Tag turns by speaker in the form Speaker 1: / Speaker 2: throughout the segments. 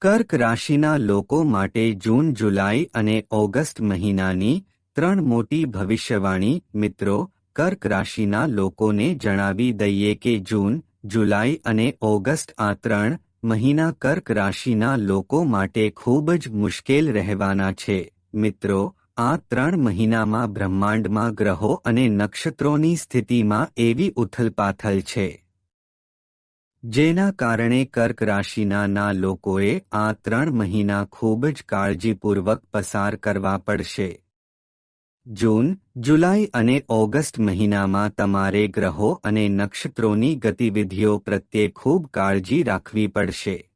Speaker 1: કર્ક રાશિના લોકો માટે જૂન, જુલાઈ અને ઓગસ્ટ મહિનાની ત્રણ મોટી ભવિષ્યવાણી મિત્રો કર્ક રાશિના લોકોને જણાવી દઈએ કે જૂન, જુલાઈ અને ઓગસ્ટ આ ત્રણ મહિના કર્ક રાશિના લોકો માટે ખૂબ જ મુશ્કેલ રહેવાના છે. મિત્રો, આ ત્રણ મહિનામાં બ્રહ્માંડમાં ગ્રહો અને નક્ષત્રોની સ્થિતિમાં એવી ઉથલપાથલ છે. જેના કારણે કર્ક રાશિના ના લોકોએ આ ત્રણ મહિના ખૂબ જ કાળજીપૂર્વક પસાર કરવા પડશે. જૂન, જુલાઈ અને ઓગસ્ટ મહિનામાં તમારે ગ્રહો અને નક્ષત્રોની ગતિવિધિઓ પ્રત્યે ખૂબ કાળજી રાખવી પડશે.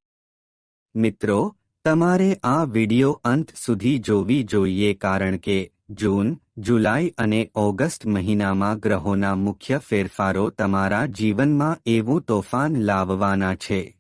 Speaker 1: મિત્રો, તમારે આ વિડિયો અંત સુધી જોવી જોઈએ કારણ કે જૂન જુલાઈ અને ઓગસ્ટ મહિનામાં ગ્રહોના મુખ્ય ફેરફારો તમારા જીવનમાં એવું તોફાન લાવવાના છે.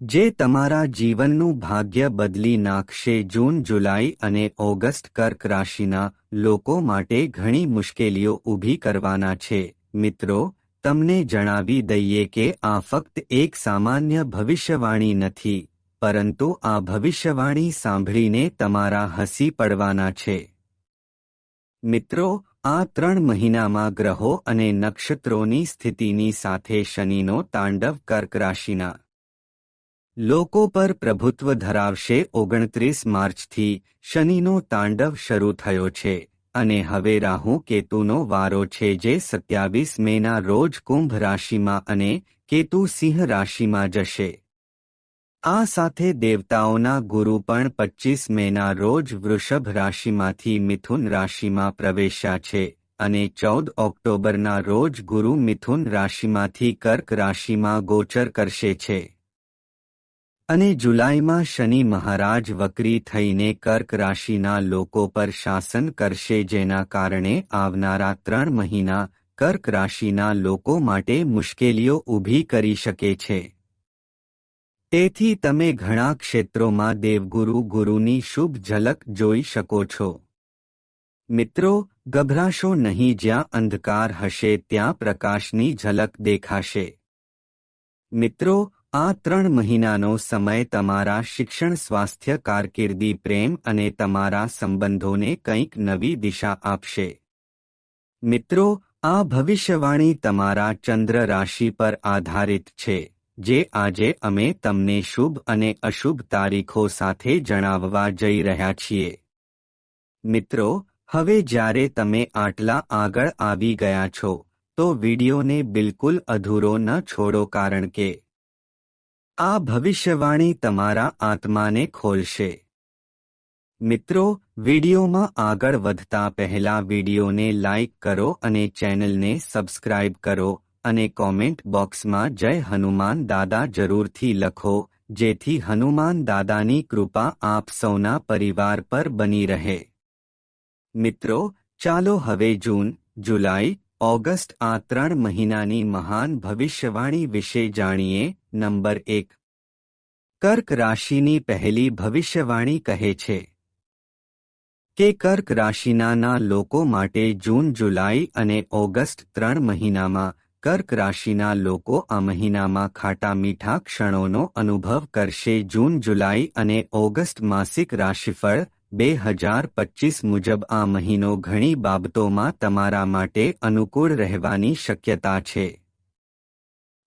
Speaker 1: જે તમારા જીવનનું ભાગ્ય બદલી નાખશે જૂન, જુલાઈ અને ઓગસ્ટ કર્ક રાશિના લોકો માટે ઘણી મુશ્કેલીઓ ઊભી કરવાના છે. મિત્રો, તમને જણાવી દઈએ કે આ ફક્ત એક સામાન્ય ભવિષ્યવાણી નથી, પરંતુ આ ભવિષ્યવાણી સાંભળીને તમારા હસી પડવાના છે. મિત્રો, આ ત્રણ મહિનામાં ગ્રહો અને નક્ષત્રોની સ્થિતિની સાથે શનિનો તાંડવ કર્ક રાશિના લોકો પર પ્રભુત્વ ધરાવશે ઓગણત્રીસ માર્ચથી શનિનો તાંડવ શરૂ થયો છે અને હવે રાહુ કેતુનો વારો છે જે સત્યાવીસ મેના રોજ કુંભ રાશિમાં અને કેતુ સિંહ રાશિમાં જશે. આ સાથે દેવતાઓના ગુરુ પણ પચ્ચીસ મેના રોજ વૃષભ રાશિમાંથી મિથુન રાશિમાં પ્રવેશ્યા છે અને ચૌદ ઓક્ટોબરના રોજ ગુરુ મિથુન રાશિમાંથી કર્ક રાશિમાં ગોચર કરશે છે. અને જુલાઈમાં શનિ મહારાજ વક્રી થઈને કર્ક રાશિના લોકો પર શાસન કરશે જેના કારણે આવનારા ત્રણ મહિના કર્ક રાશિના લોકો માટે મુશ્કેલીઓ ઊભી કરી શકે છે. તેથી તમે ઘણા ક્ષેત્રોમાં દેવગુરુ ગુરુની શુભ ઝલક જોઈ શકો છો. મિત્રો, ગભરાશો નહીં, જ્યાં અંધકાર હશે ત્યાં પ્રકાશની ઝલક દેખાશે. મિત્રો, આ ત્રણ મહિનાનો સમય તમારા શિક્ષણ, સ્વાસ્થ્ય, કારકિર્દી, પ્રેમ અને તમારા સંબંધોને કંઈક નવી દિશા આપશે. મિત્રો, આ ભવિષ્યવાણી તમારા ચંદ્ર રાશિ પર આધારિત છે. જે આજે અમે તમને શુભ અને અશુભ તારીખો સાથે જણાવવા જઈ રહ્યા છીએ. મિત્રો, હવે જ્યારે તમે આટલા આગળ આવી ગયા છો, તો વિડીયોને બિલકુલ અધૂરો ન છોડો કારણ કે આ ભવિષ્યવાણી તમારા આત્માને ખોલશે. મિત્રો, વિડિયોમાં આગળ વધતા પહેલા વિડીયોને લાઇક કરો અને ચેનલને સબસ્ક્રાઇબ કરો. અને કોમેન્ટ બોક્સમાં જય હનુમાન દાદા જરૂરથી લખો, જેથી હનુમાન દાદાની કૃપા આપ સૌના પરિવાર પર બની રહે. મિત્રો, ચાલો હવે જૂન, જુલાઈ, ઓગસ્ટ આ ત્રણ મહિનાની મહાન ભવિષ્યવાણી વિશે જાણીએ, નંબર એક. કર્ક રાશિની પહેલી ભવિષ્યવાણી કહે છે. કે કર્ક રાશિના લોકો માટે જૂન, જુલાઈ અને ઓગસ્ટ ત્રણ મહિનામાં કર્ક રાશિના લોકો આ મહિનામાં ખાટા મીઠા ક્ષણોનો અનુભવ કરશે. જૂન, જુલાઈ અને ઓગસ્ટ માસિક રાશિફળ બે હજાર પચીસ મુજબ આ મહિનો ઘણી બાબતોમાં તમારા માટે અનુકૂળ રહેવાની શક્યતા છે.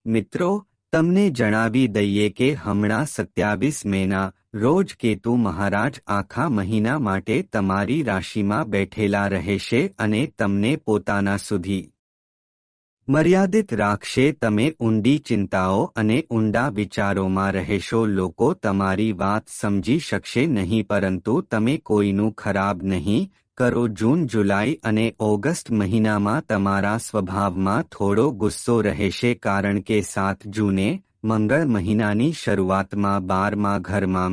Speaker 1: મિત્રો, તમને જણાવી દઈએ કે હમણાં સત્યાવીસ મેના રોજ કેતુ મહારાજ આખા મહિના માટે તમારી રાશિમાં બેઠેલા રહેશે અને તમને પોતાના સુધી મર્યાદિત રાખશે તમે ઊંડી ચિંતાઓ અને ઊંડા વિચારોમાં રહેશો, લોકો તમારી વાત સમજી શકશે નહીં, પરંતુ તમે કોઈનું ખરાબ નહીં કરો. જૂન, જુલાઈ અને ઓગસ્ટ મહિનામાં તમારા સ્વભાવમાં થોડો ગુસ્સો રહેશે, કારણ કે સાત જૂને મંગળ મહિનાની શરૂઆતમાં બારમા ઘરમાં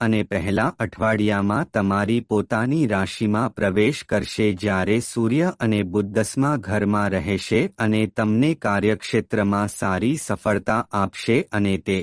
Speaker 1: અને પહેલા અઠવાડિયામાં તમારી પોતાની રાશિમાં પ્રવેશ કરશે જ્યારે સૂર્ય અને બુદ્ધસમાં ઘરમાં રહેશે અને તમને કાર્યક્ષેત્રમાં સારી સફળતા આપશે અને તે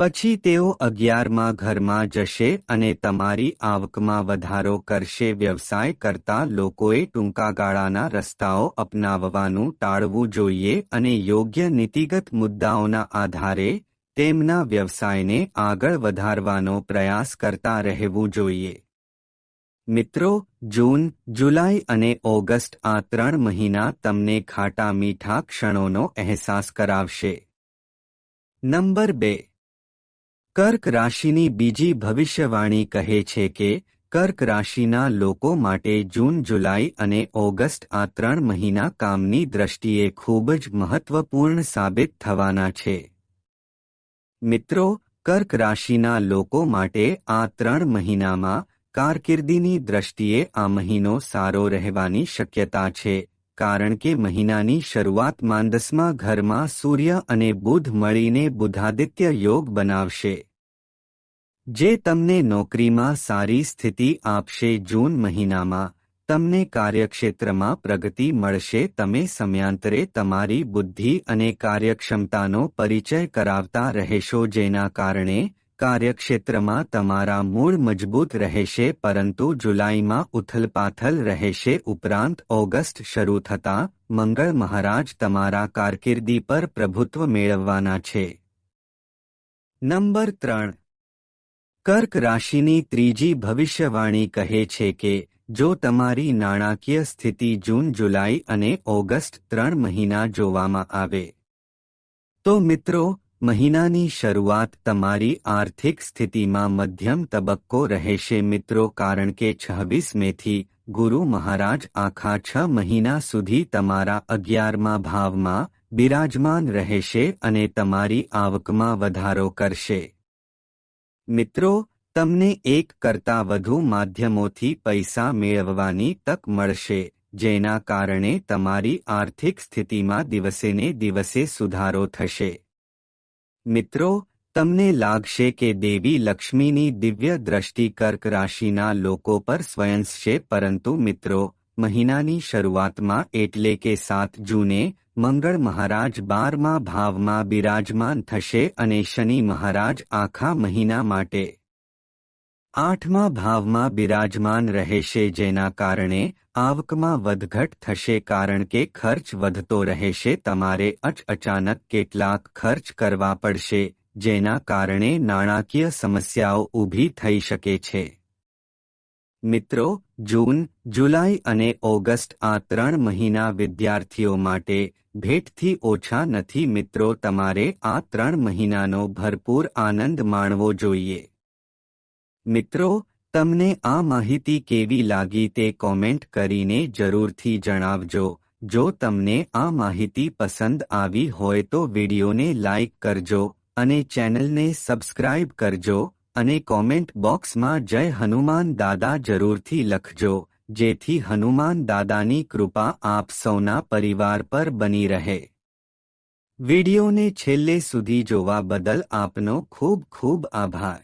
Speaker 1: પછી તેઓ અગિયારમાં ઘરમાં જશે અને તમારી આવકમાં વધારો કરશે. વ્યવસાય કરતા લોકોએ ટૂંકાગાળાના રસ્તાઓ અપનાવવાનું ટાળવું જોઈએ અને યોગ્ય નીતિગત મુદ્દાઓના આધારે તેમના વ્યવસાયને આગળ વધારવાનો પ્રયાસ કરતા રહેવું જોઈએ. મિત્રો, જૂન, જુલાઈ અને ઓગસ્ટ આ ત્રણ મહિના તમને ખાટા મીઠા ક્ષણોનો અહેસાસ કરાવશે. નંબર બે. કર્ક રાશિની બીજી ભવિષ્યવાણી કહે છે કે, કર્ક રાશિના લોકો માટે જૂન, જુલાઈ અને ઓગસ્ટ આ ત્રણ મહિના કામની દ્રષ્ટિએ ખૂબ જ મહત્વપૂર્ણ સાબિત થવાના છે. મિત્રો, કર્ક રાશિના લોકો માટે આ ત્રણ મહિનામાં કારકિર્દીની દ્રષ્ટિએ આ મહિનો સારો રહેવાની શક્યતા છે, કારણ કે મહિનાની શરૂઆત માંદસમાં ઘરમાં સૂર્ય અને બુધ મળીને બુધાદિત્ય યોગ બનાવશે. જે તમને નોકરીમાં સારી સ્થિતિ આપશે જૂન મહિનામાં તમને કાર્યક્ષેત્રમાં પ્રગતિ મળશે, તમે સમયાંતરે તમારી બુદ્ધિ અને કાર્યક્ષમતાનો પરિચય કરાવતા રહેશો, જેના કારણે કાર્યક્ષેત્રમાં તમારા મૂળ મજબૂત રહેશે, પરંતુ જુલાઈમાં ઉથલપાથલ રહેશે. ઉપરાંત, ઓગસ્ટ શરૂ થતાં મંગળ મહારાજ તમારા કારકિર્દી પર પ્રભુત્વ મેળવવાના છે. નંબર ત્રણ. કર્ક રાશિની ત્રીજી ભવિષ્યવાણી કહે છે કે જો તમારી નાણાકીય સ્થિતિ જૂન, જુલાઈ અને ઓગસ્ટ ત્રણ મહિના જોવામાં આવે. તો મિત્રો, મહિનાની શરૂઆત તમારી આર્થિક સ્થિતિમાં મધ્યમ તબક્કો રહેશે મિત્રો, કારણ કે છવ્વીસ મેથી ગુરુ મહારાજ આખા છ મહિના સુધી તમારા અગિયારમા ભાવમાં બિરાજમાન રહેશે અને તમારી આવકમાં વધારો કરશે. મિત્રો તમને એક કરતાં વધુ માધ્યમોથી પૈસા મેળવવાની તક મળશે, જેના કારણે તમારી આર્થિક સ્થિતિમાં દિવસેને દિવસે સુધારો થશે. મિત્રો, તમને લાગશે કે દેવી લક્ષ્મીની દિવ્ય દ્રષ્ટિ કર્ક રાશિના લોકો પર સ્વયંશે પરંતુ મિત્રો, મહિનાની શરૂઆતમાં એટલે કે સાત જૂને, મંગળ મહારાજ બારમા ભાવમાં બિરાજમાન થશે અને શનિ મહારાજ આખા મહિના માટે આઠમા ભાવમાં બિરાજમાન રહેશે જેના કારણે આવકમાં વધઘટ થશે કારણ કે ખર્ચ વધતો રહેશે તમારે અચ અચાનક કેટલાક ખર્ચ કરવા પડશે, જેના કારણે નાણાકીય સમસ્યાઓ ઊભી થઈ શકે છે. મિત્રો, જૂન, જુલાઈ અને ઓગસ્ટ આ ત્રણ મહિના વિદ્યાર્થીઓ માટે ભેટથી ઓછા નથી. મિત્રો, તમારે આ ત્રણ મહિનાનો ભરપૂર આનંદ માણવો જોઈએ. મિત્રો, તમને આ માહિતી કેવી લાગી તે કોમેન્ટ કરીને જરૂરથી જણાવજો. જો તમને આ માહિતી પસંદ આવી હોય તો વિડીયોને લાઇક કરજો અને ચેનલને સબસ્ક્રાઇબ કરજો અને કોમેન્ટ બોક્સમાં જય હનુમાન દાદા જરૂરથી લખજો. જેથી હનુમાન દાદાની કૃપા આપ સૌના પરિવાર પર બની રહે. વિડીયોને છેલ્લે સુધી જોવા બદલ આપનો ખૂબ ખૂબ આભાર.